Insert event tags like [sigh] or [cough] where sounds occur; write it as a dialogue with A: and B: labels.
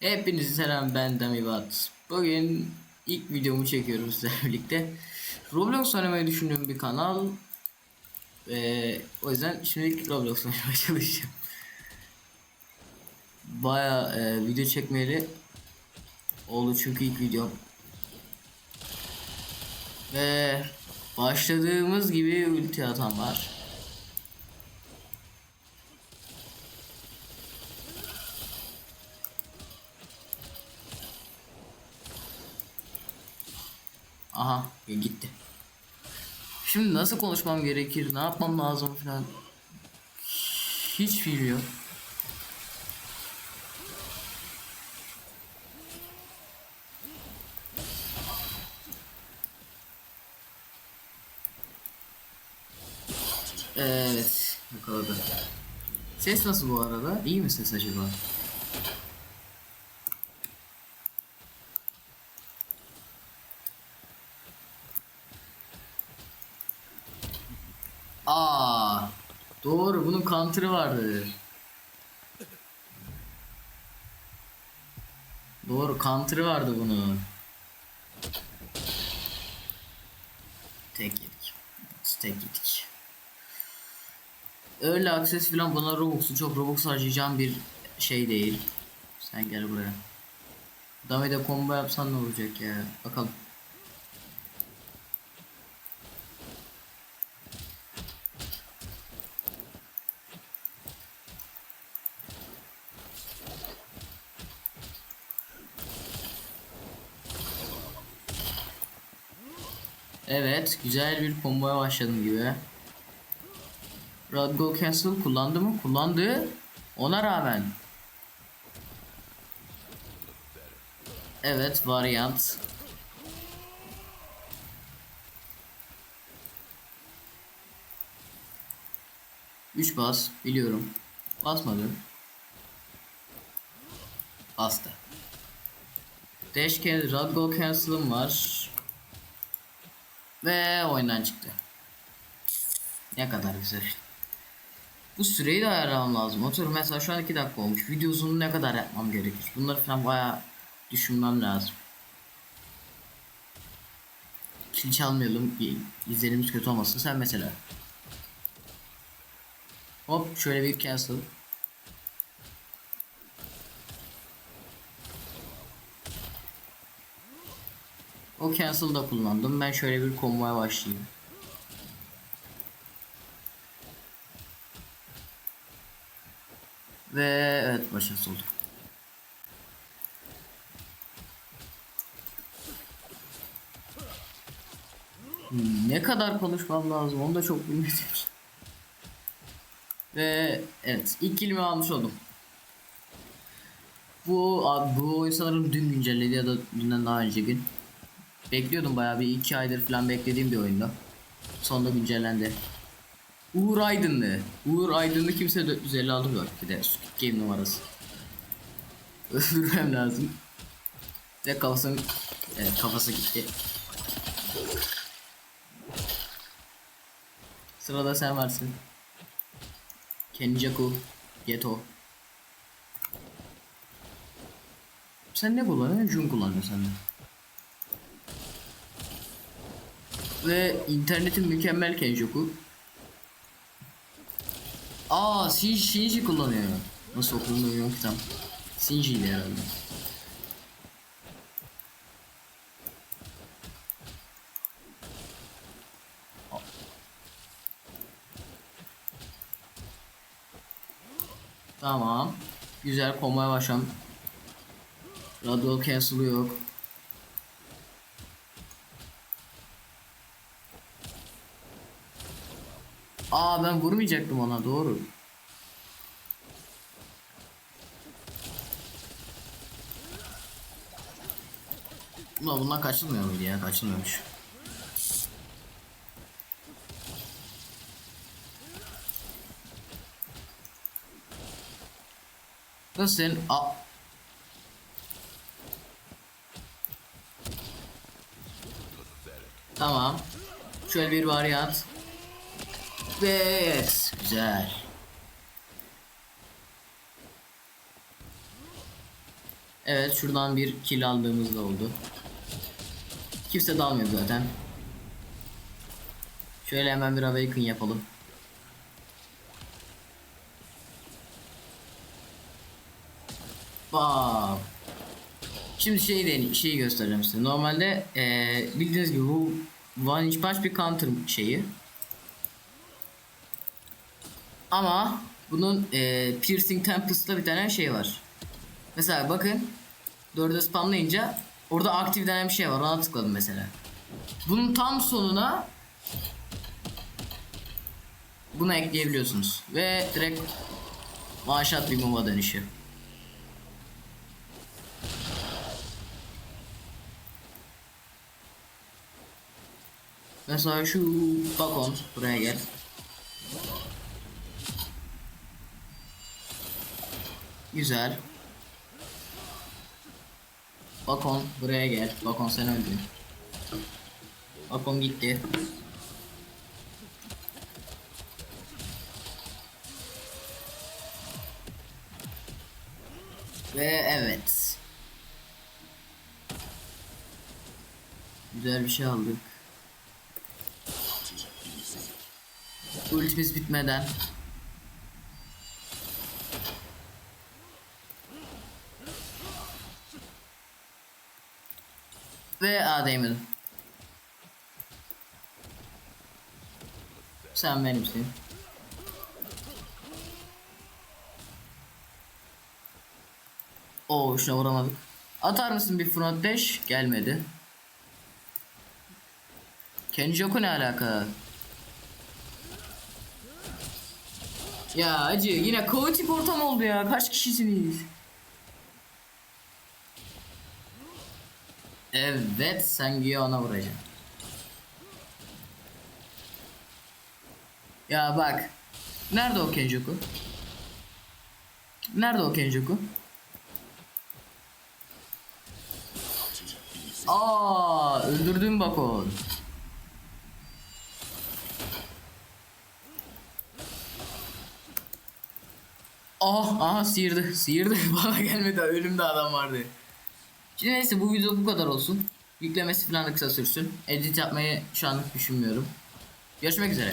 A: Hepinize selam ben Damibat. Bugün ilk videomu çekiyorum sizlerle birlikte. Roblox oynamayı düşündüğüm bir kanal. Ee, o yüzden şimdilik Roblox oynamaya [laughs] çalışacağım. Baya e, video çekmeyeli oldu çünkü ilk videom. Ve başladığımız gibi ulti atan var. Aha gitti. Şimdi nasıl konuşmam gerekir, ne yapmam lazım falan. Hiç bilmiyorum. Evet, yakaladı. Ses nasıl bu arada? İyi mi ses acaba? Aa, counter'ı vardı. Doğru counter'ı vardı bunun. Tek yedik. Tek yedik. Öyle akses falan bana Robux'u çok Robux harcayacağım bir şey değil. Sen gel buraya. Dame'de combo yapsan ne olacak ya? Bakalım. Evet, güzel bir komboya başladım gibi. Radgo Castle kullandı mı? Kullandı. Ona rağmen. Evet, varyant. Üç bas, biliyorum. Basmadı. Bastı. Dash Radgo Castle'ım var. Ve oyundan çıktı. Ne kadar güzel. Bu süreyi de ayarlamam lazım. Otur mesela şu an 2 dakika olmuş. Video uzunluğu ne kadar yapmam gerekir? Bunları falan bayağı düşünmem lazım. Kill çalmayalım. İzlerimiz kötü olmasın. Sen mesela. Hop şöyle bir cancel. O cancel'da kullandım. Ben şöyle bir komboya başlayayım. Ve evet başarısız olduk. Hmm, Ne kadar konuşmam lazım onu da çok bilmedim. Ve evet ilk kelime almış oldum. Bu abi, bu oyun sanırım dün güncelledi ya da dünden daha önce gün. Bekliyordum bayağı bir iki aydır falan beklediğim bir oyunda. Sonunda güncellendi. Uğur Aydınlı. Uğur Aydınlı kimse 456 yok bir de Game numarası. [laughs] Öldürmem lazım. Ve kafasının evet, kafası gitti. Sırada sen varsın. Kenjaku Geto. Sen ne kullanıyorsun? Jun kullanıyorsun sen de. Ve internetin mükemmel Kenjaku. Aa Shinji, Shinji kullanıyor. Nasıl bilmiyorum ki tam. Shinji ile herhalde. Tamam. Güzel komboya başlam. Radial cancel'ı yok. Aa ben vurmayacaktım ona doğru. Ulan bundan kaçılmıyor muydu ya? Kaçılmıyormuş. Nasıl senin? A Tamam. Şöyle bir varyant. Ve evet. Güzel. Evet şuradan bir kill aldığımız da oldu. Kimse dalmıyor zaten. Şöyle hemen bir awaken yapalım. Bak. Şimdi şey deni şeyi göstereceğim size. Normalde eee bildiğiniz gibi bu One Inch Punch bir counter şeyi. Ama bunun eee Piercing Tempest'ta bir tane şey var. Mesela bakın 4'e spamlayınca orada aktif denen bir şey var. Ona tıkladım mesela. Bunun tam sonuna bunu ekleyebiliyorsunuz. Ve direkt one shot bir move'a dönüşüyor. Mesela şu balkon buraya gel. Güzel. Balkon buraya gel. Balkon sen öldün. Balkon gitti. Ve evet. Güzel bir şey aldık. Ultimiz bitmeden. Ve A değmedim. Sen benimsin. Oo şuna vuramadık. Atar mısın bir front dash? Gelmedi. Kenjoku ne alaka? Ya acı yine kaotik ortam oldu ya. Kaç kişisiniz? Evet sen güya ona vuracaksın. Ya bak. Nerede o Kenjoku? Nerede o Kenjoku? Aa, öldürdüm bak onu. Ah, aha sıyırdı, sıyırdı. [laughs] Bana gelmedi, ölümde adam vardı. Şimdi neyse bu video bu kadar olsun. Yüklemesi falan da kısa sürsün. Edit yapmayı şu anlık düşünmüyorum. Görüşmek üzere.